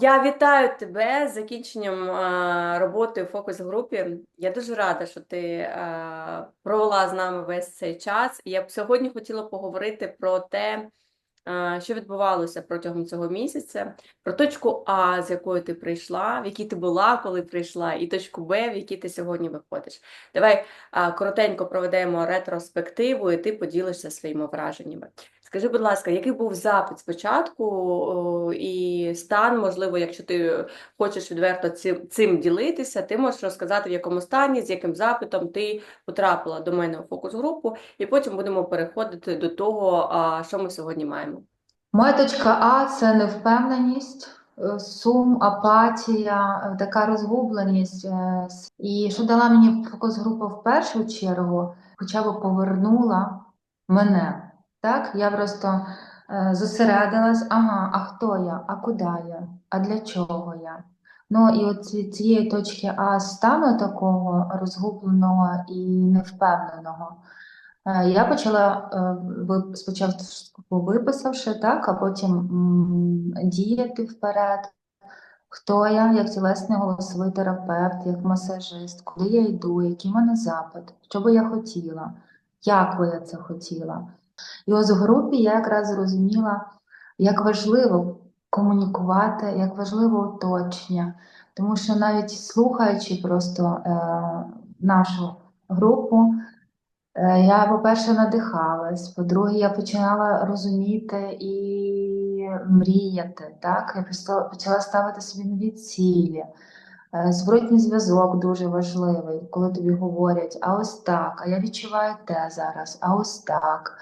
Я вітаю тебе з закінченням роботи у фокус-групі. Я дуже рада, що ти провела з нами весь цей час. Я б сьогодні хотіла поговорити про те, що відбувалося протягом цього місяця, про точку А, з якої ти прийшла, в якій ти була, коли прийшла, і точку Б, в якій ти сьогодні виходиш. Давай коротенько проведемо ретроспективу, і ти поділишся своїми враженнями. Скажи, будь ласка, який був запит спочатку і стан, можливо, якщо ти хочеш відверто цим, цим ділитися, ти можеш розказати, в якому стані, з яким запитом ти потрапила до мене у фокус-групу, і потім будемо переходити до того, що ми сьогодні маємо. Моя точка А це невпевненість, е, сум, апатія, е, така розгубленість. е, І що дала мені фокус-група в першу чергу, хоча б повернула мене. Так, я просто е, зосередилась, ага, а хто я, а куди я, а для чого я? Ну і от ці- цієї точки А стану такого розгубленого і невпевненого. Е, Я почала е, спочатку виписавши, так, а потім м, діяти вперед. Хто я, як тілесний голосовий терапевт, як масажист, куди я йду, який в мене запит, що би я хотіла, як би я це хотіла. І ось в групі я якраз зрозуміла, як важливо комунікувати, як важливо оточення. Тому що навіть слухаючи просто е, нашу групу, Е, Я, по-перше, надихалась, по-друге, я починала розуміти і мріяти, так? Я почала, ставити собі нові цілі. Е, Зворотній зв'язок дуже важливий, коли тобі говорять, а ось так, а я відчуваю те зараз, а ось так.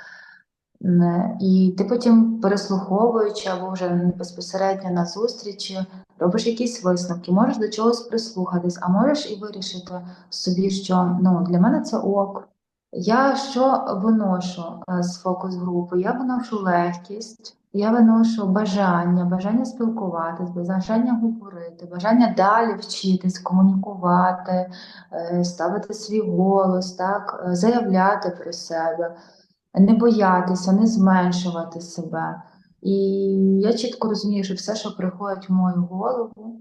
Не, І ти потім, переслуховуючи або вже безпосередньо на зустрічі, робиш якісь висновки, можеш до чогось прислухатись, а можеш і вирішити собі, що ну, для мене це ок. Я що виношу е, з фокус групи? Я виношу легкість, я виношу бажання, бажання спілкуватись, бажання говорити, бажання далі вчитись, комунікувати, е, ставити свій голос, так, е, заявляти про себе, не боятися, не зменшувати себе. І я чітко розумію, що все, що приходить в мою голову,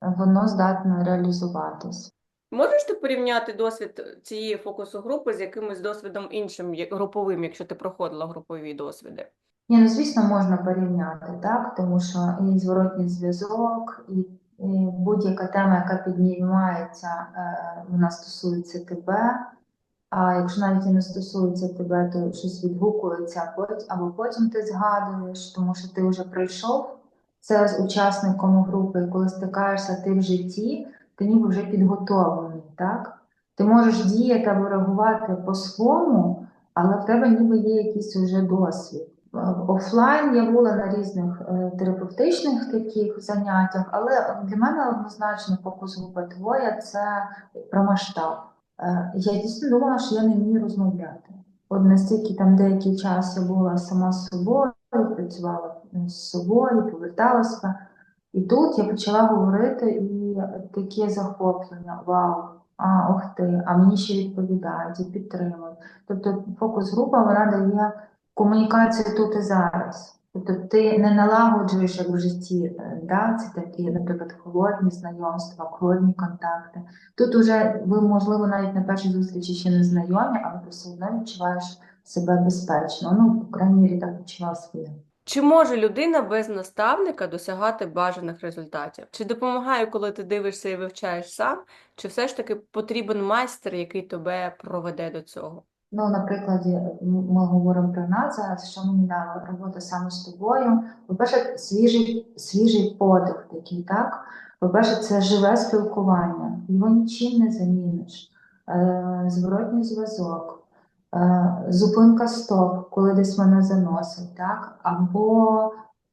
воно здатне реалізуватись. Можеш ти порівняти досвід цієї фокусу-групи з якимось досвідом іншим, груповим, якщо ти проходила групові досвіди? Ні, ну звісно, можна порівняти, так, тому що і зворотній зв'язок, і, і будь-яка тема, яка піднімається, е, вона стосується тебе. А якщо навіть і не стосується тебе, то щось відгукується, або потім ти згадуєш, тому що ти вже пройшов це з учасником групи, і коли стикаєшся ти в житті, ти ніби вже підготовлений, так? Ти можеш діяти або реагувати по-своєму, але в тебе ніби є якийсь уже досвід. Е, Офлайн я була на різних е, терапевтичних таких заняттях, але для мене однозначно фокус група твоя це про масштаб. Е, Я дійсно думала, що я не вмію розмовляти. От настільки там деякий час я була сама з собою, працювала з собою, поверталася. І тут я почала говорити і таке захоплення, вау, а ох ти, а мені ще відповідають і підтримують. Тобто фокус-група вона дає комунікацію тут і зараз. Тобто ти не налагоджуєш як в житті, е, да? це такі, наприклад, холодні знайомства, холодні контакти. Тут уже ви, можливо, навіть на першій зустрічі ще не знайомі, але ти все одно відчуваєш себе безпечно. Ну, по крайній мірі, так відчувала своє. Чи може людина без наставника досягати бажаних результатів? Чи допомагає, коли ти дивишся і вивчаєш сам, чи все ж таки потрібен майстер, який тебе проведе до цього? Ну, наприклад, ми говоримо про нас зараз, що мені дала робота саме з тобою. По-перше, свіжий, свіжий подих такий, так? По-перше, це живе спілкування, його нічим не заміниш. Е, зворотній зв'язок, е, зупинка стоп, коли десь мене заносить, так? Або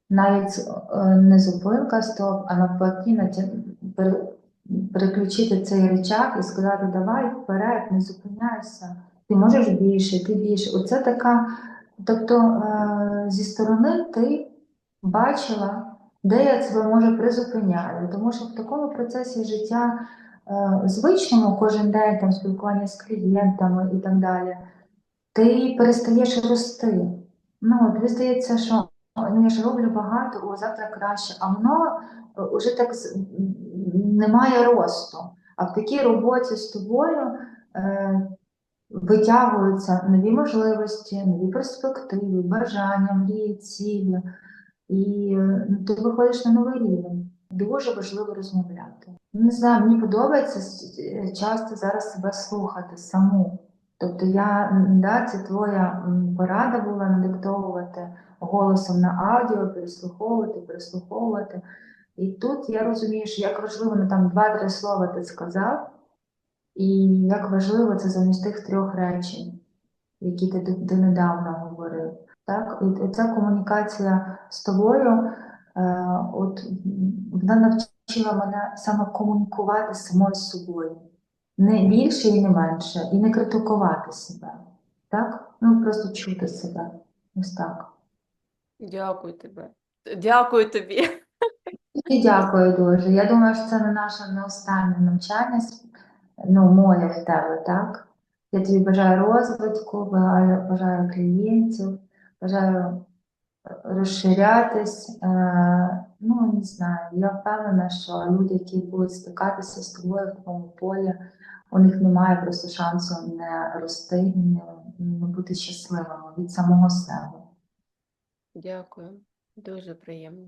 навіть е, не зупинка стоп, а навпаки, переключити цей речах і сказати, давай вперед, не зупиняйся. Ти можеш більше, ти більше. Оце така, тобто е, зі сторони ти бачила, де я себе може призупиняю. Тому що в такому процесі життя е, звичному, кожен день там спілкування з клієнтами і так далі, ти перестаєш рости. Ну, тобі здається, що ну я ж роблю багато, о, завтра краще, а воно е, уже так немає росту. А в такій роботі з тобою е, витягуються нові можливості, нові перспективи, бажання, мрії, цілі. І е, ти виходиш на новий рівень. Дуже важливо розмовляти. Не знаю, мені подобається е, часто зараз себе слухати саму. Тобто я, да, це твоя порада була надиктовувати голосом на аудіо, переслуховувати, переслуховувати. І тут я розумію, що як важливо, ну там два-три слова ти сказав, і як важливо це замість тих трьох речень, які ти до- донедавна говорив. Так, і ця комунікація з тобою, е, от вона навчила мене саме комунікувати з самою собою. Не більше і не менше, і не критикувати себе. Так? Ну просто чути себе. Ось так. Дякую тебе. Дякую тобі. І дякую дуже. Я думаю, що це не наше не останнє навчання, ну, моє в тебе, так? Я тобі бажаю розвитку, бажаю, бажаю клієнтів, бажаю розширятись. Е, ну, не знаю, я впевнена, що люди, які будуть стикатися з тобою в твоєму полі, у них немає просто шансу не рости не, не бути щасливими від самого себе. Дякую. Дуже приємно.